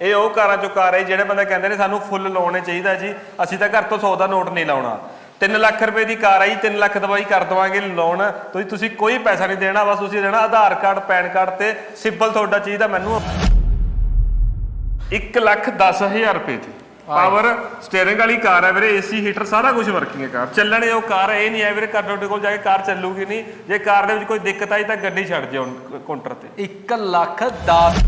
ਇਹ ਉਹ ਕਾਰਾਂ ਚੋਂ ਕਾਰ ਹੈ, ਜਿਹੜੇ ਬੰਦੇ ਕਹਿੰਦੇ ਨੇ ਸਾਨੂੰ ਫੁੱਲ ਲਾਉਣੇ ਚਾਹੀਦਾ ਜੀ, ਅਸੀਂ ਤਾਂ ਘਰ ਤੋਂ 100 ਦਾ ਨੋਟ ਨਹੀਂ ਲਾਉਣਾ। 3 ਲੱਖ ਰੁਪਏ ਦੀ ਕਾਰ ਆਈ 3 ਲੱਖ ਦਵਾਈ ਕਰ ਦਵਾਂਗੇ ਲੋਨ ਤੁਸੀਂ ਤੁਸੀਂ ਕੋਈ ਪੈਸਾ ਨਹੀਂ ਦੇਣਾ, ਬਸ ਤੁਸੀਂ ਦੇਣਾ ਆਧਾਰ ਕਾਰਡ, ਪੈਨ ਕਾਰਡ ਤੇ ਸਿੰਪਲ ਤੁਹਾਡਾ ਚਾਹੀਦਾ, ਮੈਨੂੰ 1 ਲੱਖ 10000 ਰੁਪਏ ਦੀ ਪਾਵਰ ਸਟੀਅਰਿੰਗ ਵਾਲੀ ਕਾਰ ਹੈ ਵੀਰੇ ਏਸੀ ਹੀਟਰ ਸਾਰਾ ਕੁਝ ਵਰਕਿੰਗ ਹੈ ਕਾਰ। ਚੱਲਣੇ ਉਹ ਕਾਰ ਇਹ ਨਹੀਂ ਹੈ ਵੀਰੇ, ਘਰ ਤੁਹਾਡੇ ਕੋਲ ਜਾ ਕੇ ਕਾਰ ਚੱਲੂਗੀ ਨਹੀਂ। ਜੇ ਕਾਰ ਦੇ ਵਿੱਚ ਕੋਈ ਦਿੱਕਤ ਆਈ ਤਾਂ ਗੱਡੀ ਛੱਡ ਜਿਓ ਕਾਊਂਟਰ ਤੇ। 1 lakh 10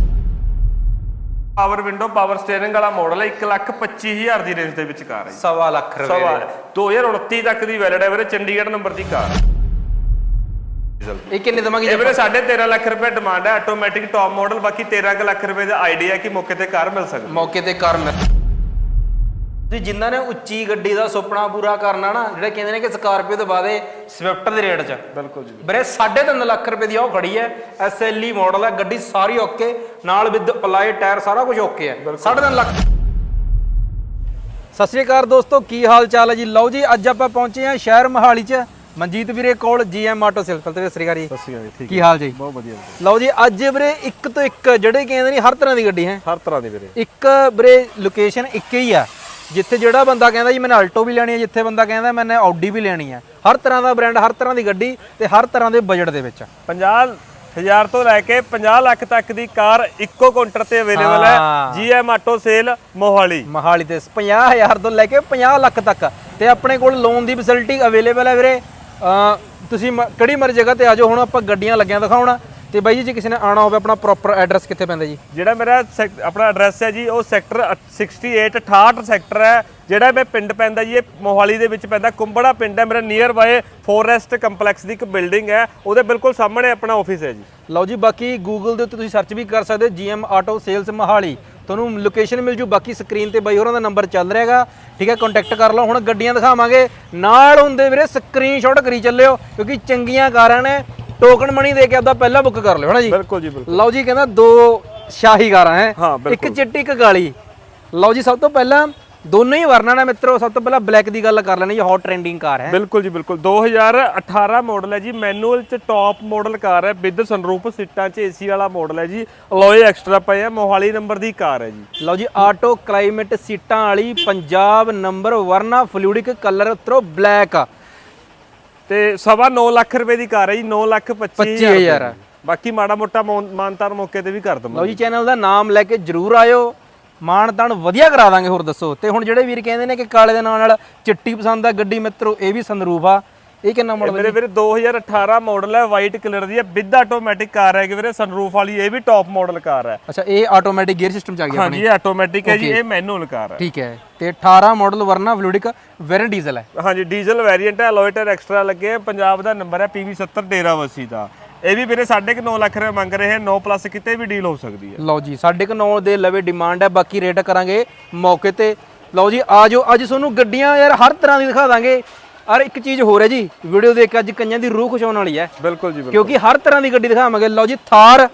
power window power steering ਵਾਲਾ ਮਾਡਲ ਹੈ 1 ਲੱਖ 25000 ਦੀ ਰੇਂਜ ਦੇ ਵਿੱਚ ਕਾਰ ਹੈ ਜੀ। ਸਵਾ ਲੱਖ ਰੁਪਏ ਸਵਾ ਦੇ। 2029 ਤੱਕ ਦੀ ਵੈਲਿਡ ਹੈ ਵੀਰੇ ਚੰਡੀਗੜ੍ਹ ਨੰਬਰ ਦੀ ਕਾਰ ਇਹ ਕਿੰਨੇ ਦਵਾਂਗੇ ਇਹ ਵੀਰੇ 13.5 ਲੱਖ ਰੁਪਏ ਡਿਮਾਂਡ ਹੈ ਆਟੋਮੈਟਿਕ ਟੌਪ ਮਾਡਲ ਬਾਕੀ 13 ਕੁ ਲੱਖ ਰੁਪਏ ਦਾ ਆਈਡੀਆ ਕਿ ਮੌਕੇ ਤੇ ਕਾਰ ਮਿਲ ਸਕਦੀ ਮੌਕੇ ਤੇ ਕਰ ਮਿਲ ਤੁਸੀਂ ਜਿਨ੍ਹਾਂ ਨੇ ਉੱਚੀ ਗੱਡੀ ਦਾ ਸੁਪਨਾ ਪੂਰਾ ਕਰਨਾ ਨਾ ਜਿਹੜੇ ਕਹਿੰਦੇ ਨੇ ਕਿ ਸਕਾਰਪੀਓ ਤੋਂ ਬਾਅਦੇ ਸਵਿਫਟ ਦੇ ਰੇਟ 'ਚ। ਬਿਲਕੁਲ ਜੀ। ਵੀਰੇ 3.5 ਲੱਖ ਰੁਪਏ ਦੀ ਉਹ ਖੜੀ ਹੈ। ਐਸਐਲਈ ਮਾਡਲ ਹੈ ਗੱਡੀ ਸਾਰੀ ਓਕੇ ਨਾਲ ਵਿਦ ਅਲਾਈ ਟਾਇਰ ਸਾਰਾ ਕੁਝ ਓਕੇ ਹੈ। 3.5 ਲੱਖ। ਸਤਿ ਸ਼੍ਰੀ ਅਕਾਲ ਦੋਸਤੋ ਕੀ ਹਾਲ ਚਾਲ ਹੈ ਜੀ? ਲਓ ਜੀ ਅੱਜ ਆਪਾਂ ਪਹੁੰਚੇ ਹਾਂ ਸ਼ਹਿਰ ਮਹਾਲੀ 'ਚ। ਮਨਜੀਤ ਵੀਰੇ ਕੋਲ ਜੀਐਮ ਆਟੋ ਸੇਲ ਤੇ ਸਤਿ ਸ਼੍ਰੀ ਅਕਾਲ ਜੀ। ਸਤਿ ਸ਼੍ਰੀ ਅਕਾਲ ਜੀ ਠੀਕ ਕੀ ਹਾਲ ਜੀ? ਬਹੁਤ ਵਧੀਆ ਲਓ ਜੀ ਅੱਜ ਵੀਰੇ ਇੱਕ ਤੋਂ ਇੱਕ ਜਿਹੜੇ ਕਹਿੰਦੇ ਨੇ ਹਰ ਤਰ੍ਹਾਂ ਦੀ ਗੱਡੀ ਹੈ। ਹਰ ਤਰ੍ਹਾਂ ਦੀ ਵੀਰੇ। ਇੱਕ ਵੀਰੇ ਲੋਕੇਸ਼ਨ ਇੱਕ ਹੀ ਆ। ਜਿੱਥੇ ਜਿਹੜਾ ਬੰਦਾ ਕਹਿੰਦਾ ਜੀ ਮੈਨੇ ਆਲਟੋ ਵੀ ਲੈਣੀ ਹੈ ਜਿੱਥੇ ਬੰਦਾ ਕਹਿੰਦਾ ਮੈਨੇ ਆਡੀ ਵੀ ਲੈਣੀ ਹੈ। ਹਰ ਤਰ੍ਹਾਂ ਦਾ ਬ੍ਰਾਂਡ ਹਰ ਤਰ੍ਹਾਂ ਦੀ ਗੱਡੀ ਤੇ ਹਰ ਤਰ੍ਹਾਂ ਦੇ ਬਜਟ ਦੇ ਵਿੱਚ 50000 ਤੋਂ ਲੈ ਕੇ 50 ਲੱਖ ਤੱਕ ਦੀ ਕਾਰ ਇੱਕੋ ਕਾਊਂਟਰ ਤੇ ਅਵੇਲੇਬਲ ਹੈ। G M auto sale Mohali. Mohali ਤੇ 50000 ਤੋਂ ਲੈ ਕੇ 50 ਲੱਖ ਤੱਕ। ਤੇ ਆਪਣੇ ਕੋਲ ਲੋਨ ਦੀ ਫੈਸਿਲਿਟੀ ਅਵੇਲੇਬਲ ਹੈ ਵੀਰੇ। ਤੁਸੀਂ ਮ- ਕਿਹੜੀ ਮਰ ਜਗ੍ਹਾ ਤੇ ਆ ਜਾਓ। ਹੁਣ ਆਪਾਂ ਗੱਡੀਆਂ ਲੱਗੀਆਂ ਦਿਖਾਉਣ। ਤੇ ਬਾਈ ਜੀ ਜੇ ਕਿਸੇ ਨੇ ਆਣਾ ਹੋਵੇ ਆਪਣਾ ਪ੍ਰੋਪਰ ਐਡਰੈਸ ਕਿੱਥੇ ਪੈਂਦਾ ਜੀ? ਜਿਹੜਾ ਮੇਰਾ ਸੈਕ- ਆਪਣਾ ਐਡਰੈਸ ਹੈ ਜੀ ਉਹ ਸੈਕਟਰ 68 68 ਸੈਕਟਰ ਹੈ। ਜਿਹੜਾ ਮੈਂ ਪਿੰਡ ਪੈਂਦਾ ਜੀ ਇਹ ਮੋਹਾਲੀ ਦੇ ਵਿੱਚ ਪੈਂਦਾ। ਕੁੰਬੜਾ ਪਿੰਡ ਹੈ ਮੇਰਾ ਨੀਅਰ ਬਾਏ ਫੋਰੈਸਟ ਕੰਪਲੈਕਸ ਦੀ ਇੱਕ ਬਿਲਡਿੰਗ ਹੈ। ਉਹਦੇ ਬਿਲਕੁਲ ਸਾਹਮਣੇ ਆਪਣਾ ਆਫਿਸ ਹੈ ਜੀ। ਲਓ ਜੀ ਬਾਕੀ ਗੂਗਲ ਦੇ ਉੱਤੇ ਤੁਸੀਂ ਸਰਚ ਵੀ ਕਰ ਸਕਦੇ ਹੋ ਜੀਐਮ ਆਟੋ ਸੇਲਸ ਮਹਾਲੀ। ਤੁਹਾਨੂੰ ਲੋਕੇਸ਼ਨ ਮਿਲ ਜੂ ਬਾਕੀ ਸਕਰੀਨ ਤੇ ਬਾਈ ਹੋਰਾਂ ਦਾ ਨੰਬਰ ਚੱਲ ਰਿਹਾ ਹੈਗਾ। ਠੀਕ ਹੈ ਕੰਟੈਕਟ ਕਰ ਲਓ ਹੁਣ ਗੱਡੀਆਂ ਦਿਖਾਵਾਂਗੇ। ਨਾਲ ਹੁੰਦੇ ਵੀਰੇ ਸਕਰੀਨਸ਼ਾਟ ਕਰੀ ਚੱਲਿਓ ਕਿਉਂਕਿ ਚੰਗੀਆਂ ਕਾਰਾਂ ਨੇ। ਟੋਕਨ ਮਨੀ ਦੇ ਕੇ ਆਪਦਾ ਪਹਿਲਾਂ ਬੁੱਕ ਕਰ ਲਿਓ ਹਨਾ ਜੀ? ਬਿਲਕੁਲ ਜੀ ਬਿਲਕੁਲ। ਲਓ ਜੀ ਕਹਿੰਦਾ ਦੋ ਸ਼ਾਹੀ ਕਾਰਾਂ ਹੈ ਇੱਕ। ਚਿੱਟੀ ਇੱਕ ਕਾਲੀ। ਲਓ ਜੀ ਸਭ ਤੋਂ ਪਹਿਲਾਂ ਦੋਨੋਂ ਹੀ ਵਰਨਾਂ ਨੇ ਮਿੱਤਰੋ ਸਭ ਤੋਂ ਪਹਿਲਾਂ ਬਲੈਕ ਦੀ ਗੱਲ ਕਰ ਲੈਣੀ ਜੀ ਹੌਟ ਟ੍ਰੈਂਡਿੰਗ ਕਾਰ ਹੈ। ਬਿਲਕੁਲ ਜੀ ਬਿਲਕੁਲ। 2018 ਮਾਡਲ ਹੈ ਜੀ ਮੈਨੂਅਲ ਚ ਟੌਪ ਮਾਡਲ ਕਾਰ ਹੈ ਵਿਦ ਸਨਰੂਪ ਸੀਟਾਂ ਚ ਏਸੀ ਵਾਲਾ ਮਾਡਲ ਹੈ ਜੀ। ਅਲੋਏ ਐਕਸਟਰਾ ਪਏ ਹੈ ਮੋਹਾਲੀ ਨੰਬਰ ਦੀ ਕਾਰ ਹੈ ਜੀ। ਲਓ ਜੀ ਆਟੋ ਕਲਾਈਮੇਟ ਸੀਟਾਂ ਵਾਲੀ Punjab number Verna fluidic colour ਉਤਰੋ black ਆ। ਤੇ ਸਵਾ 9 ਲੱਖ ਰੁਪਏ ਦੀ ਕਾਰ ਹੈ ਜੀ 9 ਲੱਖ 25 25,000 ਬਾਕੀ ਮਾੜਾ ਮੋਟਾ ਮੌਨ- ਮਾਨਤਾਨ ਮੌਕੇ ਤੇ ਵੀ ਕਰ ਦਵਾਂਗੇ। ਲਓ ਜੀ ਚੈਨਲ ਦਾ ਨਾਮ ਲੈ ਕੇ ਜਰੂਰ ਆਇਓ। ਮਾਣ ਤਾਣ ਵਧੀਆ ਕਰਾ ਦਾਂਗੇ ਹੋਰ ਦੱਸੋ। ਤੇ ਹੁਣ ਜਿਹੜੇ ਵੀਰ ਕਹਿੰਦੇ ਨੇ ਕਿ ਕਾਲੇ ਦੇ ਨਾਲ ਨਾਲ ਚਿੱਟੀ ਪਸੰਦ ਆ ਗੱਡੀ ਮਿੱਤਰੋ ਇਹ ਵੀ ਸੰਦਰੂਪ ਆ। ਇਹ ਕਿੰਨਾ ਮਾਡਲ ਮੇਰੇ ਵੀਰੇ 2018 ਮਾਡਲ ਹੈ ਵਾਈਟ ਕਲਰ ਦੀ ਹੈ ਵਿਦ ਆਟੋਮੈਟਿਕ ਕਾਰ ਹੈ ਕਿ ਵੀਰੇ ਸਨਰੂਫ ਵਾਲੀ ਇਹ ਵੀ ਟੌਪ ਮਾਡਲ ਕਾਰ ਹੈ। ਅੱਛਾ ਇਹ ਆਟੋਮੈਟਿਕ ਗੇਅਰ ਸਿਸਟਮ ਚ ਆ ਗਿਆ ਹਾਂਜੀ ਇਹ ਆਟੋਮੈਟਿਕ ਹੈ ਜੀ ਇਹ ਮੈਨੂਅਲ ਕਾਰ ਹੈ। ਠੀਕ ਹੈ ਤੇ 18 model Verna fluidic variant diesel ਹੈ। ਹਾਂਜੀ ਡੀਜ਼ਲ ਵੈਰੀਐਂਟ ਹੈ ਅਲੋਇਟਰ ਐਕਸਟਰਾ ਲੱਗੇ ਹੈ। ਪੰਜਾਬ ਦਾ ਨੰਬਰ ਹੈ PV70 ਡੇਰਾਵਸੀ ਦਾ। ਇਹ ਵੀ ਵੀਰੇ 9.5 ਲੱਖ ਰੁਪਏ ਮੰਗ ਰਹੇ ਹੈ 9 ਪਲੱਸ ਕਿਤੇ ਵੀ ਡੀਲ ਹੋ ਸਕਦੀ ਹੈ। ਲਓ ਜੀ ਸਾਡੇ ਕੋ 9 ਦੇ ਲਵੇ ਡਿਮਾਂਡ ਹੈ ਬਾਕੀ ਰੇਟ ਕਰਾਂਗੇ ਮੌਕੇ ਤੇ। ਲਓ ਜੀ ਆ ਜਾਓ ਅੱਜ ਤੁਹਾਨੂੰ ਗੱਡੀਆਂ ਯਾਰ ਹਰ ਤਰ੍ਹਾਂ ਦੀ ਦਿਖਾ ਦਾਂਗੇ। ਔਰ ਇੱਕ ਚੀਜ਼ ਹੋਰ ਹੈ ਜੀ ਵੀਡੀਓ ਦੇਖ ਕੇ ਅੱਜ ਕਈਆਂ ਦੀ ਰੂਹ ਖੁਸ਼ ਹੋਣ ਵਾਲੀ ਹੈ। ਬਿਲਕੁਲ ਜੀ ਬਿਲਕੁਲ। ਕਿਉਂਕਿ ਹਰ ਤਰ੍ਹਾਂ ਦੀ ਗੱਡੀ ਦਿਖਾਵਾਂਗੇ। ਲਓ ਜੀ ਥਾਰ।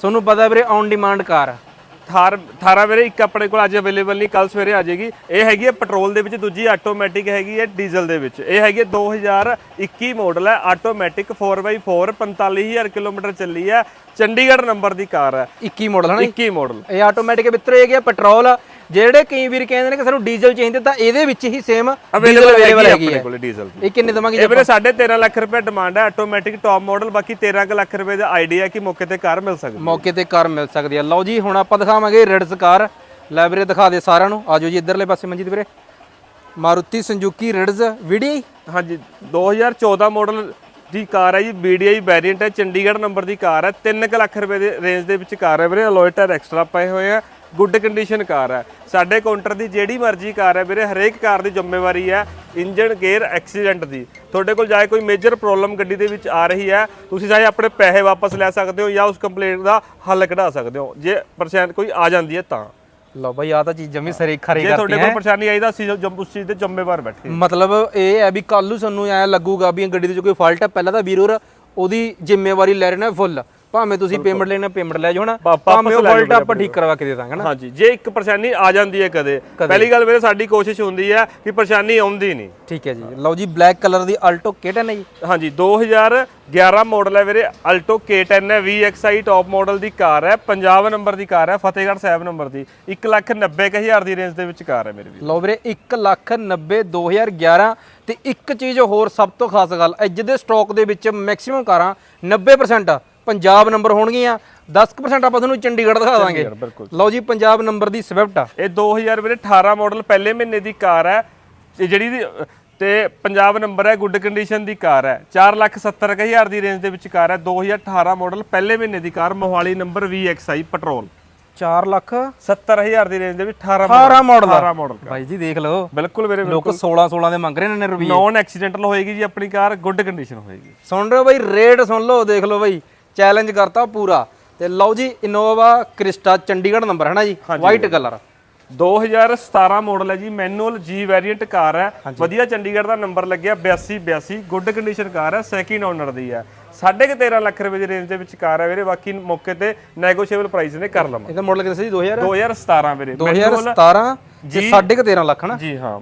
ਤੁਹਾਨੂੰ ਪਤਾ ਵੀਰੇ ਔਨ ਡਿਮਾਂਡ ਕਾਰ। ਥਾਰ ਥਾਰਾ ਵੀਰੇ ਇੱਕ ਆਪਣੇ ਕੋਲ ਅੱਜ ਅਵੇਲੇਬਲ ਨਹੀਂ ਕੱਲ ਸਵੇਰੇ ਆ ਜਾਏਗੀ। ਇਹ ਹੈਗੀ ਹੈ ਪੈਟਰੋਲ ਦੇ ਵਿੱਚ ਦੂਜੀ ਆਟੋਮੈਟਿਕ ਹੈਗੀ ਹੈ ਡੀਜ਼ਲ ਦੇ ਵਿੱਚ। ਇਹ ਹੈਗੀ ਹੈ 2021 ਮਾਡਲ ਹੈ। ਆਟੋਮੈਟਿਕ 4x4 45000 ਕਿਲੋਮੀਟਰ ਚੱਲੀ ਹੈ। ਚੰਡੀਗੜ੍ਹ ਨੰਬਰ ਦੀ ਕਾਰ ਹੈ। 21 ਮਾਡਲ ਹੈ ਨਾ ਜੀ? 21 ਮਾਡਲ ਇਹ ਆਟੋਮੈਟਿਕ ਮਿੱਤਰੋ ਇਹ ਗਿਆ ਪੈਟਰੋਲ ਜਿਹੜੇ ਕਈ ਵੀਰ ਕਹਿੰਦੇ ਨੇ ਕਿ ਸਾਨੂੰ ਡੀਜ਼ਲ ਚਾਹੀਦੇ ਤਾਂ ਇਹਦੇ ਵਿੱਚ ਹੀ ਸੇਮ ਅਵੇਲੇਬਲ ਅਵੇਲੇਬਲ ਹੈਗੀ ਆਪਣੇ ਹੈ। ਕੋਲ ਡੀਜ਼ਲ ਦੀ। ਇਹ ਕਿੰਨੇ ਦਵਾਂਗੇ ਇਹ ਵੀਰੇ 13.5 ਲੱਖ ਰੁਪਏ ਡਿਮਾਂਡ ਹੈ ਆਟੋਮੈਟਿਕ ਟੌਪ ਮਾਡਲ ਬਾਕੀ 13 ਕੁ ਲੱਖ ਰੁਪਏ ਦਾ ਆਈਡੀਆ ਕਿ ਮੌਕੇ ਤੇ ਕਾਰ ਮਿਲ ਸਕਦੀ ਮੌਕੇ ਤੇ ਕਾਰ ਮਿਲ ਸਕਦੀ ਹੈ। ਲਓ ਜੀ ਹੁਣ ਆਪਾਂ ਦਿਖਾਵਾਂਗੇ ਰੈਡਸ ਕਾਰ ਲੈ ਵੀਰੇ ਦਿਖਾ ਦੇ ਸਾਰਿਆਂ ਨੂੰ। ਆਜੋ ਜੀ ਇੱਧਰਲੇ ਪਾਸੇ ਮਨਜੀਤ ਵੀਰੇ। ਮਾਰੂਤੀ ਸੰਜੂਕੀ ਰੈਡਸ ਵੀਡੀ ਹਾਂਜੀ 2014 ਮਾਡਲ ਦੀ ਕਾਰ ਹੈ ਜੀ BDI ਵੈਰੀਐਂਟ ਹੈ ਚੰਡੀਗੜ੍ਹ ਨੰਬਰ ਦੀ ਕਾਰ ਹੈ। 3 ਲੱਖ ਰੁਪਏ ਦੇ ਰੇਂਜ ਦੇ ਵਿੱਚ ਕਾਰ ਹੈ ਵੀਰੇ ਅਲੋਇਟਰ ਐਕਸਟਰਾ ਪਏ ਹੋਏ ਆ। ਗੁੱਡ ਕੰਡੀਸ਼ਨ ਕਾਰ ਹੈ। ਸਾਡੇ ਕਾਊਂਟਰ ਦੀ ਜਿਹੜੀ ਮਰਜ਼ੀ ਕਾਰ ਹੈ ਵੀਰੇ ਹਰੇਕ ਕਾਰ ਦੀ ਜ਼ਿੰਮੇਵਾਰੀ ਹੈ ਇੰਜਨ ਗੇਅਰ ਐਕਸੀਡੈਂਟ ਦੀ। ਤੁਹਾਡੇ ਕੋਲ ਜਾਏ ਕੋਈ ਮੇਜਰ ਪ੍ਰੋਬਲਮ ਗੱਡੀ ਦੇ ਵਿੱਚ ਆ ਰਹੀ ਹੈ ਤੁਸੀਂ ਚਾਹੇ ਆਪਣੇ ਪੈਸੇ ਵਾਪਸ ਲੈ ਸਕਦੇ ਹੋ ਜਾਂ ਉਸ ਕੰਪਲੇਂਟ ਦਾ ਹੱਲ ਕਢਾ ਸਕਦੇ ਹੋ। ਜੇ ਪਰੇਸ਼ਾਨ ਕੋਈ ਆ ਜਾਂਦੀ ਹੈ ਤਾਂ। ਲਓ ਬਈ ਆ ਤਾਂ ਚੀਜ਼ ਜਮੀ ਸਰੇ ਖਰੀ ਜੇ ਕਰਤੀ ਤੁਹਾਡੇ ਹੈ। ਕੋਲ ਪਰੇਸ਼ਾਨੀ ਆਈ ਤਾਂ ਅਸੀਂ ਉਸ ਚੀਜ਼ ਦੇ ਜ਼ਿੰਮੇਵਾਰ ਬੈਠੇ। ਮਤਲਬ ਇਹ ਹੈ ਵੀ ਕੱਲ ਨੂੰ ਸਾਨੂੰ ਐ ਲੱਗੂਗਾ ਵੀ ਗੱਡੀ ਦੇ 'ਚ ਕੋਈ ਫਾਲਟ ਹੈ। ਪਹਿਲਾਂ ਤਾਂ ਵੀਰ ਹੋਰ ਉਹਦੀ ਜ਼ਿੰਮੇਵਾਰੀ ਲੈ ਰਹੇ ਨੇ ਫੁੱਲ ਭਾਵੇਂ ਤੁਸੀਂ ਪੇਮੈਂਟ ਲੈਣਾ ਪੇਮੈਂਟ ਲੈ ਜਾਓ ਨਾ ਭਾਵੇਂ ਉਹ ਬਲਟ ਆਪਾਂ ਠੀਕ ਕਰਵਾ ਕੇ ਦੇ ਦਾਂਗੇ ਨਾ ਹਾਂਜੀ ਜੇ ਇੱਕ ਪਰੇਸ਼ਾਨੀ ਆ ਜਾਂਦੀ ਹੈ ਕਦੇ ਪਹਿਲੀ ਗੱਲ ਵੀਰੇ ਸਾਡੀ ਕੋਸ਼ਿਸ਼ ਹੁੰਦੀ ਹੈ ਕਿ ਪਰੇਸ਼ਾਨੀ ਆਉਂਦੀ ਨਹੀਂ। ਠੀਕ ਹੈ ਜੀ। ਲਓ ਜੀ ਬਲੈਕ ਕਲਰ ਦੀ ਅਲਟੋ ਕਿਹੜਾ ਨੇ ਜੀ। ਹਾਂਜੀ 2011 ਮਾਡਲ ਹੈ ਵੀਰੇ ਅਲਟੋ K10 ਹੈ VXI ਟਾਪ ਮਾਡਲ ਦੀ ਕਾਰ ਹੈ ਪੰਜਾਬ ਨੰਬਰ ਦੀ ਕਾਰ ਹੈ ਫਤਿਹਗੜ੍ਹ ਸਾਹਿਬ ਨੰਬਰ ਦੀ। 190000 ਦੀ ਰੇਂਜ ਦੇ ਵਿੱਚ ਕਾਰ ਹੈ ਮੇਰੇ ਵੀਰ। ਲਓ ਵੀਰੇ 1 ਲੱਖ 90 2011 ਤੇ ਇੱਕ ਚੀਜ਼ ਹੋਰ ਸਭ ਤੋਂ ਖਾਸ ਗੱਲ ਅੱਜ ਦੇ ਸਟਾਕ ਦੇ ਵਿੱਚ ਮੈਕਸਿਮਮ ਕਾਰਾਂ 90% ਪੰਜਾਬ ਨੰਬਰ ਹੋਣਗੀਆਂ। 10% ਆਪਾਂ ਤੁਹਾਨੂੰ ਚੰਡੀਗੜ੍ਹ ਦਿਖਾ ਦਾਂਗੇ। ਲਓ ਜੀ ਪੰਜਾਬ ਨੰਬਰ ਦੀ ਸਵਿਫਟ ਆ। ਇਹ 2000 ਵੀਰੇ 18 ਮਾਡਲ ਪਹਿਲੇ ਮਹੀਨੇ ਦੀ ਕਾਰ ਹੈ। ਤੇ ਜਿਹੜੀ ਤੇ ਪੰਜਾਬ ਨੰਬਰ ਹੈ ਗੁੱਡ ਕੰਡੀਸ਼ਨ ਦੀ ਕਾਰ ਹੈ। 470000 ਦੀ ਰੇਂਜ ਦੇ ਵਿੱਚ ਕਾਰ ਹੈ। 2018 ਮਾਡਲ ਪਹਿਲੇ ਮਹੀਨੇ ਦੀ car Mohali number VXI petrol. 4 lakh 70000 ਦੀ ਰੇਂਜ ਦੇ ਵਿੱਚ 18 18 ਮਾਡਲ 18 ਮਾਡਲ ਬਾਈ ਜੀ ਦੇਖ ਲਓ। ਬਿਲਕੁਲ ਵੀਰੇ ਲੋਕ 16 16 ਦੇ ਮੰਗ ਰਹੇ ਨੇ ਰੁਪਏ ਨੌਨ ਐਕਸੀਡੈਂਟਲ ਹੋਏਗੀ ਜੀ ਆਪਣੀ ਕਾਰ ਗੁੱਡ ਕੰਡੀਸ਼ਨ ਹੋਏਗੀ। ਸੁਣ ਰਹੇ ਹੋ ਬਾਈ ਰੇਟ ਸੁਣ ਲਓ ਦੇਖ ਲਓ ਬਾਈ। ਚੈਲੰਜ ਕਰਤਾ ਪੂਰਾ। ਤੇ ਲਓ ਜੀ ਇਨੋਵਾ ਕ੍ਰਿਸਟਾ ਚੰਡੀਗੜ੍ਹ ਨੰਬਰ ਹੈ ਨਾ ਜੀ? ਵਾਈਟ ਕਲਰ 2017 ਮਾਡਲ ਹੈ ਜੀ ਮੈਨੂਅਲ ਜੀ ਵੈਰੀਐਂਟ ਕਾਰ ਹੈ। ਵਧੀਆ ਚੰਡੀਗੜ੍ਹ ਦਾ ਨੰਬਰ ਲੱਗਿਆ 82 82 ਗੁੱਡ ਕੰਡੀਸ਼ਨ ਕਾਰ ਹੈ ਸੈਕਿੰਡ ਓਨਰ ਦੀ ਹੈ। ਸਾਢੇ ਕੁ 13 ਲੱਖ ਰੁਪਏ ਦੀ ਰੇਂਜ ਦੇ ਵਿੱਚ ਕਾਰ ਹੈ ਵੀਰੇ ਬਾਕੀ ਮੌਕੇ ਤੇ ਨੈਗੋਸ਼ੀਏਬਲ ਪ੍ਰਾਈਸ ਨੇ ਕਰ ਲਵਾਂ। ਇਹਦਾ ਮਾਡਲ ਕਿੰਨਾ ਸੀ 2000 2017 ਵੀਰੇ 2017 ਤੇ 13.5 ਲੱਖ ਨਾ? ਜੀ ਹਾਂ।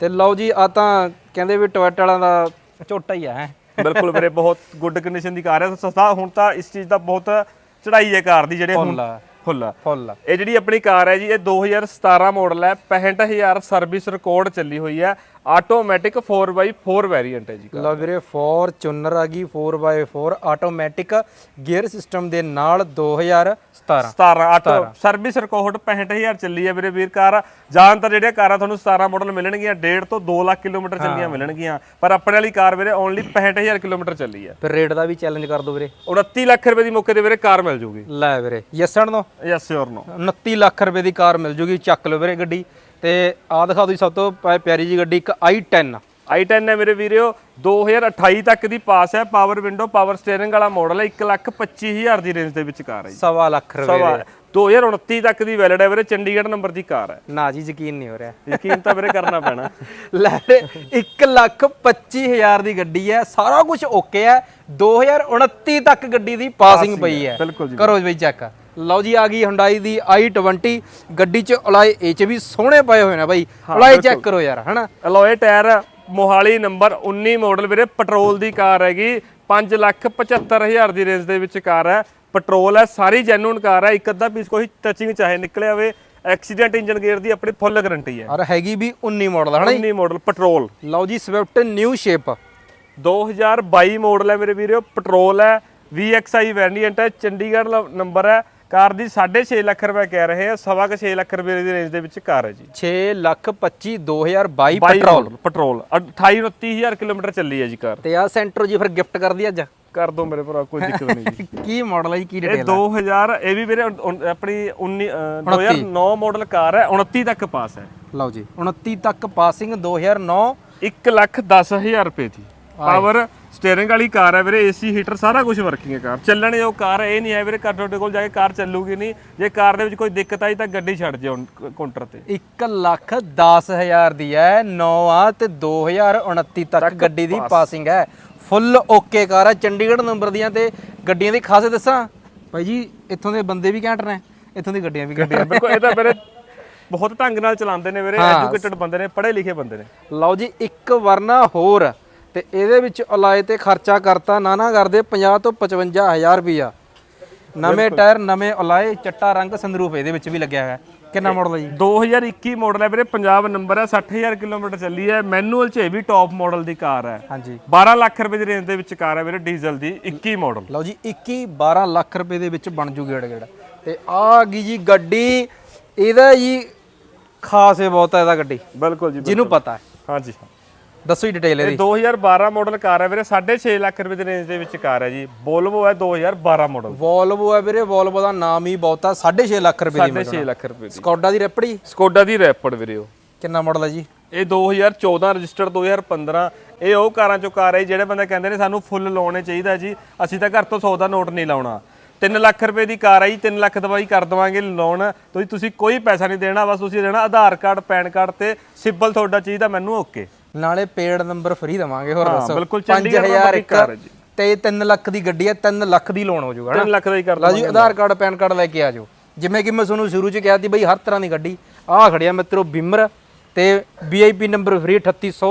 ਤੇ ਲਓ ਜੀ ਆ ਤਾਂ ਕਹਿੰਦੇ ਵੀ ਟੋਇਟਾ ਵਾਲਾ ਦਾ ਝੋਟਾ ਹੀ ਆ ਹੈ। ਬਿਲਕੁਲ ਵੀਰੇ ਬਹੁਤ ਗੁੱਡ ਕੰਡੀਸ਼ਨ ਦੀ ਕਾਰ ਹੈ। ਸਸਤਾ ਹੁਣ ਤਾਂ ਇਸ ਚੀਜ਼ ਦਾ ਬਹੁਤ ਚੜਾਈ ਹੈ ਕਾਰ ਦੀ ਜਿਹੜੇ ਹੁਣ ਫੁੱਲ ਫੁੱਲ ਇਹ ਜਿਹੜੀ ਆਪਣੀ ਕਾਰ ਹੈ ਜੀ ਇਹ 2017 ਮਾਡਲ ਹੈ 65000 ਸਰਵਿਸ ਰਿਕਾਰਡ ਚੱਲੀ ਹੋਈ ਹੈ। ਆਟੋਮੈਟਿਕ 4x4 ਵੈਰੀਐਂਟ ਹੈ ਜੀ ਲਓ ਵੀਰੇ ਫੋਰਚੂਨਰ ਆ ਗਈ 4x4 ਆਟੋਮੈਟਿਕ ਗੇਅਰ ਸਿਸਟਮ ਦੇ ਨਾਲ 2017 17 ਆਟੋ ਸਰਵਿਸ ਰਿਕਾਰਡ 65000 ਚੱਲੀ ਹੈ ਵੀਰੇ ਵੀਰ ਕਾਰ। ਜ਼ਿਆਦਾਤਰ ਜਿਹੜੀਆਂ ਕਾਰਾਂ ਤੁਹਾਨੂੰ 17 ਮਾਡਲ ਮਿਲਣਗੀਆਂ 1.5 ਤੋਂ 2 ਲੱਖ ਕਿਲੋਮੀਟਰ ਚੱਲੀਆਂ ਮਿਲਣਗੀਆਂ। ਪਰ ਆਪਣੇ ਵਾਲੀ ਕਾਰ ਵੀਰੇ ਓਨਲੀ 65000 ਕਿਲੋਮੀਟਰ ਚੱਲੀ ਹੈ ਫਿਰ ਰੇਟ ਦਾ ਵੀ ਚੈਲੰਜ ਕਰ ਦੋ ਵੀਰੇ। 29 ਲੱਖ ਰੁਪਏ ਦੀ ਮੌਕੇ ਤੇ ਵੀਰੇ ਕਾਰ ਮਿਲ ਜੂਗੀ। ਲੈ ਵੀਰੇ ਯੈਸਣ ਦੋ ਯੈਸ ਨੋ 29 ਲੱਖ ਰੁਪਏ ਦੀ ਕਾਰ ਮਿਲ ਜੂਗੀ ਚੱਕ ਲਓ ਵੀਰੇ ਗੱਡੀ। ਤੇ ਆ ਦਿਖਾ ਦਿਓ ਜੀ ਸਭ ਤੋਂ ਪ- ਪਿਆਰੀ ਜੀ ਗੱਡੀ ਇੱਕ i10 i10 ਹੈ ਮੇਰੇ ਵੀਰਿਓ 2028 ਤੱਕ ਦੀ ਪਾਸ ਹੈ ਪਾਵਰ ਵਿੰਡੋ ਪਾਵਰ ਸਟੀਅਰਿੰਗ ਵਾਲਾ ਮਾਡਲ ਹੈ 125000 ਦੀ ਰੇਂਜ ਦੇ ਵਿੱਚ ਕਾਰ ਹੈ ਜੀ। ਸਵਾ ਲੱਖ ਰੁਪਏ ਸਵਾ 2029 ਤੱਕ ਦੀ ਵੈਲਿਡ ਹੈ ਵੀਰੇ ਚੰਡੀਗੜ੍ਹ ਨੰਬਰ ਦੀ ਕਾਰ ਹੈ। ਨਾ ਜੀ ਯਕੀਨ ਨਹੀਂ ਹੋ ਰਿਹਾ। ਯਕੀਨ ਤਾਂ ਵੀਰੇ ਕਰਨਾ ਪੈਣਾ। ਲੈ ਵੀਰੇ 1 ਲੱਖ 25 ਹਜ਼ਾਰ ਦੀ ਗੱਡੀ ਹੈ ਸਾਰਾ ਕੁਝ ਓਕੇ ਹੈ 2029 ਤੱਕ ਗੱਡੀ ਦੀ ਪਾਸਿੰਗ ਪਈ ਹੈ ਬਿਲਕੁਲ ਜੀ ਕਰੋ ਬਈ ਚੈੱਕ ਲਓ ਜੀ ਆ ਗਈ ਹੁੰਡਾਈ ਦੀ i20 ਗੱਡੀ 'ਚ ਅਲਾਏ ਇਹ 'ਚ ਵੀ ਸੋਹਣੇ ਪਏ ਹੋਏ ਨੇ ਬਾਈ। ਅਲਾਏ ਚੈੱਕ ਕਰੋ ਯਾਰ ਹਨਾ? Alloy tyre Mohali number 19 model ਵੀਰੇ ਪੈਟਰੋਲ ਦੀ ਕਾਰ ਹੈਗੀ। 575000 ਦੀ ਰੇਂਜ ਦੇ ਵਿੱਚ ਕਾਰ ਹੈ। ਪੈਟਰੋਲ ਹੈ ਸਾਰੀ ਜੈਨੂਨ ਕਾਰ ਹੈ। ਇੱਕ ਅੱਧਾ ਪੀਸ ਕੋਈ ਟੱਚਿੰਗ ਚਾਹੇ ਨਿਕਲਿਆ ਹੋਵੇ ਐਕਸੀਡੈਂਟ ਇੰਜਨ ਗੇਅਰ ਦੀ ਆਪਣੀ ਫੁੱਲ ਗਾਰੰਟੀ ਹੈ। ਔਰ ਹੈਗੀ ਵੀ 19 ਮਾਡਲ ਹਨਾ 19 ਮਾਡਲ ਪੈਟਰੋਲ ਲਓ ਜੀ ਸਵਿਫਟ ਨਿਊ ਸ਼ੇਪ 2022 ਮਾਡਲ ਹੈ ਮੇਰੇ ਵੀਰੋ ਪੈਟਰੋਲ ਹੈ। VXI ਵੈਰੀਐਂਟ ਹੈ ਚੰਡੀਗੜ੍ਹ ਨੰਬਰ ਹੈ। ਕਾਰ ਦੀ 6.5 ਲੱਖ ਰੁਪਏ ਕਹਿ ਰਹੇ ਆ ਸਵਾ ਕੁ 6 ਲੱਖ ਰੁਪਏ ਦੀ ਰੇਂਜ ਦੇ ਵਿੱਚ ਕਾਰ ਹੈ ਜੀ। 6 ਲੱਖ 25 2022 ਬਾਈ ਪੈਟਰੋਲ। ਪੈਟਰੋਲ। 28 29000 ਕਿਲੋਮੀਟਰ ਚੱਲੀ ਹੈ ਜੀ ਕਾਰ। ਤੇ ਆ ਸੈਂਟਰ ਜੀ ਫਿਰ ਗਿਫਟ ਕਰਦੀ ਅੱਜ? ਕਰ ਦੋ ਮੇਰੇ ਭਰਾ ਕੋਈ ਦਿੱਕਤ ਨਹੀਂ ਜੀ। ਕੀ ਮਾਡਲ ਹੈ ਜੀ ਕੀ ਇਹ ਡਿਟੇਲ 2000 ਇਹ ਵੀ ਉਨ- ਆਪਣੀ 19 ਅ, 2009 ਮਾਡਲ ਕਾਰ ਹੈ 29 ਤੱਕ ਪਾਸ ਹੈ। ਲਓ ਜੀ 29 ਤੱਕ ਪਾਸਿੰਗ 2009 1 ਲੱਖ 10000 ਰੁਪਏ ਦੀ। ਪਾਵਰ ਸਟੀਅਰਿੰਗ ਵਾਲੀ ਕਾਰ ਹੈ ਵੀਰੇ ਏਸੀ ਹੀਟਰ ਸਾਰਾ ਕੁਝ ਵਰਕਿੰਗ ਹੈ ਕਾਰ ਚੱਲਣ ਜੋ ਕਾਰ ਹੈ ਇਹ ਨਹੀਂ ਹੈ ਵੀਰੇ ਘਰ ਤੁਹਾਡੇ ਕੋਲ ਜਾ ਕੇ ਕਾਰ ਚੱਲੂਗੀ ਨਹੀਂ। ਜੇ ਕਾਰ ਦੇ ਵਿੱਚ ਕੋਈ ਦਿੱਕਤ ਆਈ ਤਾਂ ਗੱਡੀ ਛੱਡ ਜਿਓ ਕਾਊਂਟਰ ਤੇ। 1 ਲੱਖ 10000 ਦੀ ਹੈ 9 ਆ ਤੇ 2029 ਤੱਕ ਗੱਡੀ ਦੀ ਪਾਸਿੰਗ ਹੈ। ਫੁੱਲ ਓਕੇ ਕਾਰ ਹੈ ਚੰਡੀਗੜ੍ਹ ਨੰਬਰ ਦੀਆਂ ਤੇ ਗੱਡੀਆਂ ਦੀ ਖਾਸੇ ਦੱਸਾਂ? ਭਾਈ ਜੀ ਇੱਥੋਂ ਦੇ ਬੰਦੇ ਵੀ ਘੈਂਟ ਨੇ ਇੱਥੋਂ ਦੀ ਗੱਡੀਆਂ ਵੀ ਘੈਂਟ ਨੇ। ਬਿਲਕੁਲ ਇਹ ਤਾਂ ਵੀਰੇ ਬਹੁਤ ਢੰਗ ਨਾਲ ਚਲਾਉਂਦੇ ਨੇ ਵੀਰੇ ਐਜੂਕੇਟਡ ਬੰਦੇ ਨੇ ਪੜ੍ਹੇ ਲਿਖੇ ਬੰਦੇ ਨੇ। ਲਓ ਜੀ ਇੱਕ ਵਰਨਾ ਹੋਰ। ਤੇ ਇਹਦੇ ਵਿੱਚ ਅਲਾਏ ਤੇ ਖਰਚਾ ਕਰਤਾ ਨਾ ਨਾ ਕਰਦੇ 50 ਤੋਂ 55000 ਰੁਪਿਆ ਨਵੇਂ ਟਾਇਰ ਨਵੇਂ ਅਲਾਏ ਚਿੱਟਾ ਰੰਗ ਸੰਦਰੂਪ ਇਹਦੇ ਵਿੱਚ ਵੀ ਲੱਗਿਆ ਹੋਇਆ। ਹੈ। ਕਿੰਨਾ ਮਾਡਲ ਹੈ ਜੀ? 2021 ਮਾਡਲ ਹੈ ਵੀਰੇ ਪੰਜਾਬ ਨੰਬਰ ਹੈ 60000 ਕਿਲੋਮੀਟਰ ਚੱਲੀ ਹੈ ਮੈਨੂਅਲ ਚ ਇਹ ਵੀ ਟੌਪ ਮਾਡਲ ਦੀ ਕਾਰ ਹੈ ਹਾਂਜੀ। 12 ਲੱਖ ਰੁਪਏ ਦੀ ਰੇਂਜ ਦੇ ਵਿੱਚ ਕਾਰ ਹੈ ਵੀਰੇ ਡੀਜ਼ਲ ਦੀ 21 ਮਾਡਲ ਲਓ ਜੀ 21 12 ਲੱਖ ਰੁਪਏ ਦੇ ਵਿੱਚ ਬਣ ਜੂ ਗੇੜ ਗੇੜ। ਤੇ ਆ ਗਈ ਜੀ ਗੱਡੀ ਇਹਦਾ ਜੀ ਖਾਸ ਹੈ ਬਹੁਤ ਹੈ ਇਹਦਾ ਗੱਡੀ। ਬਿਲਕੁਲ ਜੀ ਜਿਹਨੂੰ ਪਤਾ ਹੈ। ਹਾਂਜੀ ਦੱਸੋ ਜੀ ਡਿਟੇਲ ਇਹ ਇਹਦੀ। 2012 ਮਾਡਲ ਕਾਰ ਹੈ ਵੀਰੇ 6.5 ਲੱਖ ਰੁਪਏ ਦੀ ਰੇਂਜ ਦੇ ਵਿੱਚ ਕਾਰ ਹੈ ਜੀ। ਵੋਲਵੋ ਹੈ 2012 ਮਾਡਲ ਵੋਲਵੋ ਹੈ ਵੀਰੇ ਵੋਲਵੋ ਦਾ ਨਾਮ ਹੀ ਬਹੁਤ ਆ 6.5 ਲੱਖ ਰੁਪਏ ਦੀ 6.5 ਲੱਖ ਰੁਪਏ ਦੀ। ਸਕੌਡਾ ਦੀ ਰੈਪੜੀ? ਸਕੋਡਾ ਦੀ ਰੈਪਡ ਵੀਰੇ ਉਹ। ਕਿੰਨਾ ਮਾਡਲ ਹੈ ਜੀ? ਇਹ 2014 ਰਜਿਸਟਰਡ 2015 ਇਹ ਉਹ ਕਾਰਾਂ ਚੋਂ ਕਾਰ ਹੈ ਜਿਹੜੇ ਬੰਦੇ ਕਹਿੰਦੇ ਨੇ ਸਾਨੂੰ ਫੁੱਲ ਲਾਉਣੇ ਚਾਹੀਦਾ ਜੀ ਅਸੀਂ ਤਾਂ ਘਰ ਤੋਂ 100 ਦਾ ਨੋਟ ਨਹੀਂ ਲਾਉਣਾ। 3 ਲੱਖ ਰੁਪਏ ਦੀ ਕਾਰ ਆਈ 3 ਲੱਖ ਦਵਾਈ ਕਰ ਦਵਾਂਗੇ ਲੋਨ ਤੁਸੀਂ ਤੁਸੀਂ ਕੋਈ ਪੈਸਾ ਨਹੀਂ ਦੇਣਾ ਬਸ ਤੁਸੀਂ ਦੇਣਾ ਆਧਾਰ ਕਾਰਡ ਪੈਨ ਕਾਰਡ ਤੇ ਸਿਬਲ ਤੁਹਾਡਾ ਚਾਹੀਦਾ ਮੈਨੂੰ ਓਕੇ। ਨਾਲੇ ਪੇਡ ਨੰਬਰ ਫ੍ਰੀ ਦਵਾਂਗੇ ਹੋਰ ਦੱਸੋ? ਬਿਲਕੁਲ ਚੰਡੀਗੜ੍ਹ ਦੀ ਤੇ 3 ਲੱਖ ਦੀ ਗੱਡੀ ਹੈ 3 ਲੱਖ ਦੀ ਲੋਨ ਹੋ ਜਾਊਗਾ 3 ਲੱਖ ਦਾ ਹੀ ਕਰ ਲਓ ਜੀ ਆਧਾਰ ਕਾਰਡ ਪੈਨ ਕਾਰਡ ਲੈ ਕੇ ਆ ਜਾਓ। ਜਿਵੇਂ ਕਿ ਮੈਂ ਤੁਹਾਨੂੰ ਸ਼ੁਰੂ ਚ ਕਿਹਾ ਸੀ ਬਈ ਹਰ ਤਰ੍ਹਾਂ ਦੀ ਗੱਡੀ ਆਹ ਖੜਿਆ ਮਿੱਤਰੋ ਬਿਮਰ ਤੇ VIP ਨੰਬਰ ਫ੍ਰੀ 3800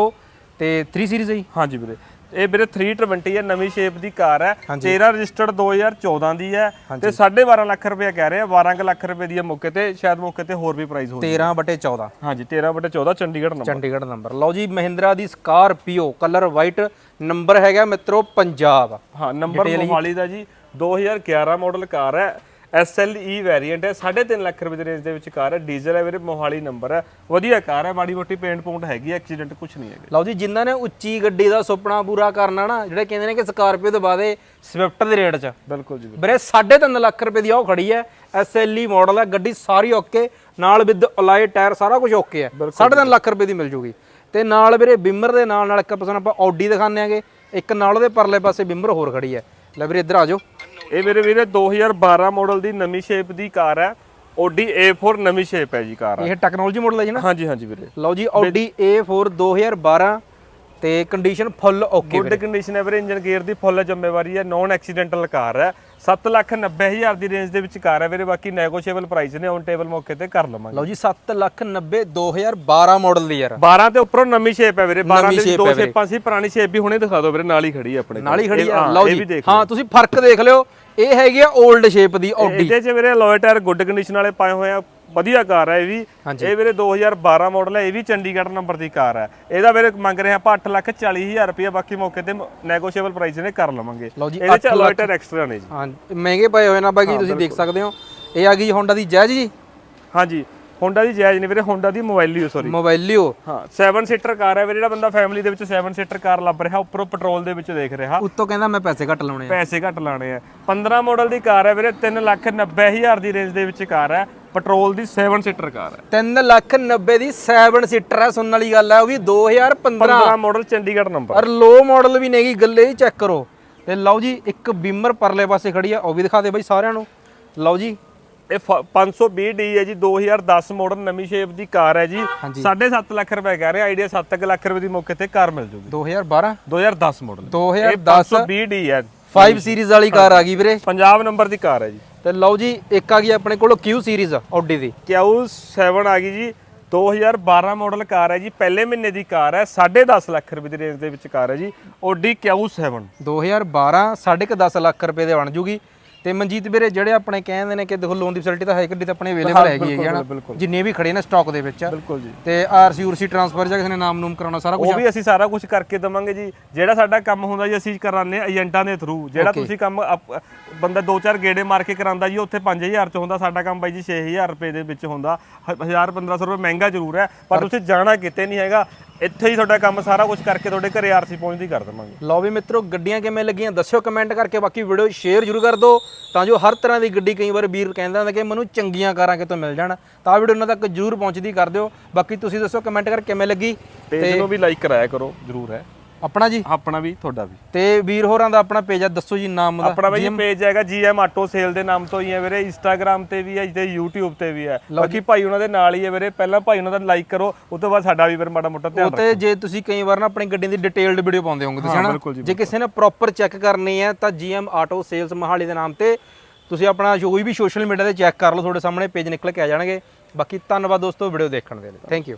ਤੇ 3 ਸੀਰੀਜ਼ ਹੈ ਹਾਂਜੀ ਵੀਰੇ ਇਹ ਵੀਰੇ 320 ਹੈ ਨਵੀਂ ਸ਼ੇਪ ਦੀ ਕਾਰ ਹੈ। 13 ਰਜਿਸਟਰਡ 2014 ਦੀ ਹੈ ਤੇ 12.5 ਲੱਖ ਰੁਪਏ ਕਹਿ ਰਹੇ ਆ 12 ਕੁ ਲੱਖ ਰੁਪਏ ਦੀ ਮੌਕੇ ਤੇ ਸ਼ਾਇਦ ਮੌਕੇ ਤੇ ਹੋਰ ਵੀ ਪ੍ਰਾਈਸ ਹੋ 13 ਬਟੇ 14 ਹਾਂਜੀ 13 ਬਟੇ 14 ਚੰਡੀਗੜ੍ਹ ਨੰਬਰ ਚੰਡੀਗੜ੍ਹ ਨੰਬਰ ਲਓ ਜੀ ਮਹਿੰਦਰਾ ਦੀ ਸਕਾਰਪੀਓ ਕਲਰ ਵਾਈਟ ਨੰਬਰ ਹੈਗਾ ਮਿੱਤਰੋ ਪੰਜਾਬ। ਹਾਂ ਨੰਬਰ ਮੋਹਾਲੀ ਦਾ ਜੀ 2011 ਮਾਡਲ ਕਾਰ ਹੈ। SLE ਵੈਰੀਐਂਟ ਹੈ। 3.5 ਲੱਖ ਰੁਪਏ ਦੀ ਰੇਂਜ ਦੇ ਵਿੱਚ ਕਾਰ ਹੈ। ਡੀਜ਼ਲ ਹੈ ਵੀਰੇ ਮੋਹਾਲੀ ਨੰਬਰ ਹੈ। ਵਧੀਆ ਕਾਰ ਹੈ। ਮਾੜੀ ਮੋਟੀ ਪੇਂਟ ਪੂੰਟ ਹੈਗੀ ਐਕਸੀਡੈਂਟ ਕੁਝ ਨਹੀਂ ਹੈਗਾ। ਲਓ ਜੀ ਜਿਨ੍ਹਾਂ ਨੇ ਉੱਚੀ ਗੱਡੀ ਦਾ ਸੁਪਨਾ ਪੂਰਾ ਕਰਨਾ ਨਾ ਜਿਹੜੇ ਕਹਿੰਦੇ ਨੇ ਕਿ ਸਕਾਰਪੀਓ ਤੋਂ ਬਾਅਦ ਸਵਿਫਟ ਦੇ ਰੇਟ 'ਚ। ਬਿਲਕੁਲ ਜੀ ਵੀਰੇ। ਵੀਰੇ 3.5 ਲੱਖ ਰੁਪਏ ਦੀ ਉਹ ਖੜੀ ਹੈ। SLE ਮਾਡਲ ਹੈ। ਗੱਡੀ ਸਾਰੀ ਓਕੇ ਨਾਲ ਵਿਦ ਅਲਾਈ ਟਾਇਰ ਸਾਰਾ ਕੁਝ ਓਕੇ ਹੈ। 3.5 ਲੱਖ ਰੁਪਏ ਦੀ ਮਿਲ ਜੂਗੀ। ਤੇ ਨਾਲ ਵੀਰੇ ਬਿਮਰ ਦੇ ਨਾਲ ਨਾਲ ਇੱਕ ਪਾਸੇ ਆਪਾਂ ਆਡੀ ਦਿਖਾਉਂਦੇ ਆਂਗੇ। ਇੱਕ ਨਾਲ ਉਹਦੇ ਪਰਲੇ ਪਾਸੇ ਬਿਮਰ ਹੋਰ ਖੜੀ ਹੈ। ਲੈ ਵੀਰੇ ਇੱਧਰ ਆ ਜਾਓ। ਇਹ ਮੇਰੇ ਵੀਰੇ 2012 ਮਾਡਲ ਦੀ ਨਵੀਂ ਸ਼ੇਪ ਦੀ ਕਾਰ ਹੈ। Audi A4 ਨਵੀਂ ਸ਼ੇਪ ਹੈ ਜੀ ਕਾਰ। ਇਹ ਟੈਕਨੋਲੋਜੀ ਮਾਡਲ ਹੈ ਜੀ ਨਾ? ਹਾਂਜੀ ਹਾਂਜੀ ਵੀਰੇ। ਲਓ ਜੀ ਆਡੀ A4 2012 ਤੇ condition full okay good condition ਹੈ ਵੀਰੇ ਇੰਜਨ ਗੇਅਰ ਦੀ ਫੁੱਲ ਜ਼ਿੰਮੇਵਾਰੀ ਹੈ ਨੌਨ ਐਕਸੀਡੈਂਟਲ ਕਾਰ ਹੈ। 790000 ਦੀ ਰੇਂਜ ਦੇ ਵਿੱਚ ਕਾਰ ਹੈ ਵੀਰੇ ਬਾਕੀ ਨੈਗੋਸ਼ੀਏਬਲ ਪ੍ਰਾਈਸ ਨੇ ਔਨ ਟੇਬਲ ਮੌਕੇ ਤੇ ਕਰ ਲਵਾਂਗੇ। ਲਓ ਜੀ 7 ਲੱਖ 90 2012 ਮਾਡਲ ਦੀ ਯਾਰ। 12 ਤੇ ਉੱਪਰੋਂ ਨਵੀਂ ਸ਼ੇਪ ਹੈ ਵੀਰੇ 12 ਨਵੀਂ ਦੇ ਦੋ। ਸ਼ੇਪਾਂ ਸੀ ਪੁਰਾਣੀ ਸ਼ੇਪ ਵੀ ਹੁਣੇ ਦਿਖਾ ਦਿਓ ਵੀਰੇ ਨਾਲ ਹੀ ਖੜੀ ਹੈ ਆਪਣੇ ਨਾਲ ਹੀ। ਖੜੀ ਹਾਂ, ਲਓ ਜੀ ਹਾਂ ਤੁਸੀਂ ਫ਼ਰਕ ਦੇਖ ਲਿਓ ਇਹ ਹੈਗੀ ਆ 올ਡ ਸ਼ੇਪ ਦੀ ਆਡੀ ਇਹਦੇ 'ਚ ਵੀਰੇ ਲੋਏ ਟਾਇਰ ਗੁੱਡ ਕੰਡੀਸ਼ਨ ਵਾਲੇ ਪਾਏ ਹੋਏ ਆ ਵਧੀਆ ਕਾਰ ਹੈ ਇਹ ਵੀ। ਇਹ ਵੀਰੇ 2012 ਮਾਡਲ ਹੈ ਇਹ ਵੀ ਚੰਡੀਗੜ੍ਹ ਨੰਬਰ ਦੀ ਕਾਰ ਹੈ ਇਹਦਾ ਵੀਰੇ ਮੰਗ ਰਹੇ ਆਪਾਂ 8 ਲੱਖ 40 ਹਜ਼ਾਰ ਰੁਪਏ ਬਾਕੀ ਮੌਕੇ ਤੇ ਨੈਗੋਸ਼ੀਏਬਲ ਪ੍ਰਾਈਸ ਨੇ ਕਰ ਲਵਾਂਗੇ। ਇਹਦੇ 'ਚ ਟਾਇਰ ਐਕਸਟਰਾ ਨੇ ਜੀ। ਹਾਂ ਮਹਿੰਗੇ ਪਏ ਹੋਏ ਨਾ ਬਾਕੀ ਤੁਸੀਂ ਦੇਖ ਸਕਦੇ ਹੋ। ਇਹ ਆ ਗਈ ਹੋਂਡਾ ਦੀ ਜੈਜ ਜੀ। ਹਾਂਜੀ ਹੋਂਡਾ ਦੀ ਜਾਇਜ਼ ਨਹੀਂ ਵੀਰੇ ਹੋਂਡਾ ਦੀ ਮੋਬਾਈਲਿਓ ਸੌਰੀ ਮੋਬਾਈਲਿਓ ਹਾਂ 7 ਸੀਟਰ ਕਾਰ ਹੈ ਵੀਰੇ ਜਿਹੜਾ ਬੰਦਾ ਫੈਮਿਲੀ ਦੇ ਵਿੱਚ 7 ਸੀਟਰ ਕਾਰ ਲੱਭ ਰਿਹਾ ਉੱਪਰੋਂ ਪੈਟਰੋਲ ਦੇ ਵਿੱਚ ਦੇਖ ਰਿਹਾ। ਉੱਤੋਂ ਕਹਿੰਦਾ ਮੈਂ ਪੈਸੇ ਘੱਟ ਲਾਉਣੇ ਆ। ਪੈਸੇ ਘੱਟ ਲਾਣੇ ਆ। 15 ਮਾਡਲ ਦੀ ਕਾਰ ਹੈ ਵੀਰੇ 3 ਲੱਖ 90 ਹਜ਼ਾਰ ਦੀ ਰੇਂਜ ਦੇ ਵਿੱਚ ਕਾਰ ਹੈ ਪੈਟਰੋਲ ਦੀ 7 ਸੀਟਰ ਕਾਰ ਹੈ। 3 ਲੱਖ 90 ਦੀ 7 ਸੀਟਰ ਹੈ ਸੁਣਨ ਵਾਲੀ ਗੱਲ ਹੈ ਉਹ ਵੀ 2015 15 ਮਾਡਲ ਚੰਡੀਗੜ੍ਹ ਨੰਬਰ ਔਰ ਲੋ ਮਾਡਲ ਵੀ ਨਹੀਂਗੀ ਗੱਲੇ ਹੀ ਚੈੱਕ ਕਰੋ। ਤੇ ਲਓ ਜੀ ਇੱਕ ਬਿਮਰ ਪਰਲੇ ਪਾਸੇ ਖੜੀ ਆ ਉਹ ਵੀ ਦਿਖਾ ਦੇ ਬਾਈ ਸਾਰਿਆਂ ਨੂੰ। ਲਓ ਜੀ। ਇਹ 520 ਡੀ ਹੈ ਜੀ 2010 ਮਾਡਲ ਨਵੀਂ ਸ਼ੇਪ ਦੀ ਕਾਰ ਹੈ ਜੀ। ਹਾਂਜੀ। 7.5 ਲੱਖ ਰੁਪਏ ਕਹਿ ਰਹੇ ਆਈਡੀਆ 7 ਲੱਖ ਰੁਪਏ ਦੀ ਮੌਕੇ ਤੇ ਕਾਰ ਮਿਲ ਜੂਗੀ। 2012 2010 ਮਾਡਲ 2010 520 ਡੀ ਹੈ। 5 ਸੀਰੀਜ਼ ਵਾਲੀ ਕਾਰ ਆ ਗਈ ਵੀਰੇ। ਪੰਜਾਬ ਨੰਬਰ ਦੀ ਕਾਰ ਹੈ ਜੀ। ਤੇ ਲਓ ਜੀ ਇੱਕ ਆ ਗਈ ਆਪਣੇ ਕੋਲ Q ਸੀਰੀਜ਼ ਆਡੀ ਦੀ। ਕਿਊ 7 ਆ ਗਈ ਜੀ। 2012 ਮਾਡਲ ਕਾਰ ਹੈ ਜੀ। ਪਹਿਲੇ ਮਹੀਨੇ ਦੀ ਕਾਰ ਹੈ। 10.5 ਲੱਖ ਰੁਪਏ ਦੀ ਰੇਂਜ ਦੇ ਵਿੱਚ ਕਾਰ ਹੈ ਜੀ। Audi Q7 2012 10.5 ਲੱਖ ਰੁਪਏ ਦੇ ਬਣ ਜੂਗੀ। ਤੇ ਮਨਜੀਤ ਵੀਰੇ ਜਿਹੜੇ ਆਪਣੇ ਕਹਿੰਦੇ ਨੇ ਕਿ ਦੇਖੋ ਲੋਨ ਦੀ ਫੈਸਿਲਿਟੀ ਤਾਂ ਹੈ ਗੱਡੀ ਤਾਂ ਆਪਣੇ ਅਵੇਲੇਬਲ ਹੈਗੀ ਹੈ ਨਾ ਜਿੰਨੇ ਵੀ ਖੜੇ ਨੇ ਸਟਾਕ ਦੇ ਵਿੱਚ। ਬਿਲਕੁਲ ਜੀ। ਤੇ ਆਰਸੀ ਉਰਸੀ ਟ੍ਰਾਂਸਫਰ ਜਾਂ ਕਿਸੇ ਨੇ ਨਾਮ ਨੂਮ ਕਰਾਉਣਾ ਸਾਰਾ ਕੁਝ ਉਹ ਵੀ ਅਸੀਂ ਸਾਰਾ ਕੁਝ ਕਰਕੇ ਦਵਾਂਗੇ ਜੀ। ਜਿਹੜਾ ਸਾਡਾ ਕੰਮ ਹੁੰਦਾ ਜੀ ਅਸੀਂ ਕਰਾਉਂਦੇ ਏਜੰਟਾਂ ਦੇ ਥਰੂ ਜਿਹੜਾ ਤੁਸੀਂ ਕੰਮ ਬੰਦਾ ਦੋ ਚਾਰ ਗੇੜੇ ਮਾਰ ਕੇ ਕਰਾਂਦਾ ਜੀ ਉੱਥੇ 5000 ਚ ਹੁੰਦਾ ਸਾਡਾ ਕੰਮ ਬਾਈ ਜੀ 6000 ਰੁਪਏ ਦੇ ਵਿੱਚ ਹੁੰਦਾ। 1000 1500 ਰੁਪਏ ਮਹਿੰਗਾ ਜ਼ਰੂਰ ਹੈ ਪਰ ਤੁਸੀਂ ਜਾਣਾ ਕਿਤੇ ਨਹੀਂ ਹੈਗਾ। ਇੱਥੇ ਹੀ ਤੁਹਾਡਾ ਕੰਮ ਸਾਰਾ ਕੁਝ ਕਰਕੇ ਤੁਹਾਡੇ ਘਰੇ ਆਰਸੀ ਪਹੁੰਚਦੀ ਕਰ ਦਵਾਂਗੇ। ਲਓ ਵੀ ਮਿੱਤਰੋ ਗੱਡੀਆਂ ਕਿਵੇਂ ਲੱਗੀਆਂ ਦੱਸਿਓ ਕਮੈਂਟ ਕਰਕੇ ਬਾਕੀ ਵੀਡੀਓ ਸ਼ੇਅਰ ਜ਼ਰੂਰ ਕਰ ਦਿਓ। ਤਾਂ ਜੋ ਹਰ ਤਰ੍ਹਾਂ ਦੀ ਗੱਡੀ ਕਈ ਵਾਰ ਵੀਰ ਕਹਿੰਦਾ ਹੁੰਦਾ ਕਿ ਮੈਨੂੰ ਚੰਗੀਆਂ ਕਾਰਾਂ ਕਿਤੋਂ ਮਿਲ ਜਾਣ ਤਾਂ ਵੀਡੀਓ ਉਹਨਾਂ ਤੱਕ ਜ਼ਰੂਰ ਪਹੁੰਚਦੀ ਕਰ ਦਿਓ। ਬਾਕੀ ਤੁਸੀਂ ਦੱਸੋ ਕਮੈਂਟ ਕਰਕੇ ਕਿਵੇਂ ਲੱਗੀ? ਪੇਜ ਨੂੰ ਵੀ ਲਾਈਕ ਕਰਾਇਆ ਕਰੋ ਜ਼ਰੂਰ ਹੈ। ਆਪਣਾ ਜੀ? ਆਪਣਾ ਵੀ ਤੁਹਾਡਾ ਵੀ। ਤੇ ਵੀਰ ਹੋਰਾਂ ਦਾ ਆਪਣਾ ਪੇਜ ਆ ਦੱਸੋ ਜੀ ਨਾਮ ਉਹਦਾ। ਆਪਣਾ ਬਾਈ ਪੇਜ ਹੈਗਾ ਜੀਐਮ ਆਟੋ ਸੇਲ ਦੇ ਨਾਮ ਤੋਂ ਹੀ ਹੈ ਵੀਰੇ ਇੰਸਟਾਗ੍ਰam ਤੇ ਵੀ ਹੈ ਤੇ YouTube ਤੇ ਵੀ ਹੈ। ਬਾਕੀ ਭਾਈ ਉਹਨਾਂ ਦੇ ਨਾਲ ਹੀ ਹੈ ਵੀਰੇ ਪਹਿਲਾਂ ਭਾਈ ਉਹਨਾਂ ਦਾ ਲਾਈਕ ਕਰੋ ਉਸ ਤੋਂ ਬਾਅਦ ਸਾਡਾ ਵੀ ਫਿਰ ਮਾੜਾ ਮੋਟਾ ਧਿਆਨ ਤੇ ਜੇ ਤੁਸੀਂ ਕਈ ਵਾਰ ਨਾ ਆਪਣੀ ਗੱਡੀ ਦੀ ਡਿਟੇਲਡ ਵੀਡੀਓ ਪਾਉਂਦੇ ਹੋਵੋਗੇ ਤੁਸੀਂ ਹਨਾ? ਜੇ ਕਿਸੇ ਨੇ ਪ੍ਰੋਪਰ ਚੈੱਕ ਕਰਨੀ ਹੈ ਤਾਂ ਜੀਐਮ ਆਟੋ ਸੇਲਸ ਮਹਾਲੀ ਦੇ ਨਾਮ ਤੇ ਤੁਸੀਂ ਆਪਣਾ ਕੋਈ ਵੀ ਸੋਸ਼ਲ ਮੀਡੀਆ ਤੇ ਚੈੱਕ ਕਰ ਲਓ ਤੁਹਾਡੇ ਸਾਹਮਣੇ ਪੇਜ ਨਿਕਲ ਕੇ ਆ ਜਾਣਗੇ। ਬਾਕੀ ਧੰਨਵਾਦ ਦੋਸਤੋ ਵੀਡੀਓ ਦੇਖਣ ਦੇ ਲਈ। Thank you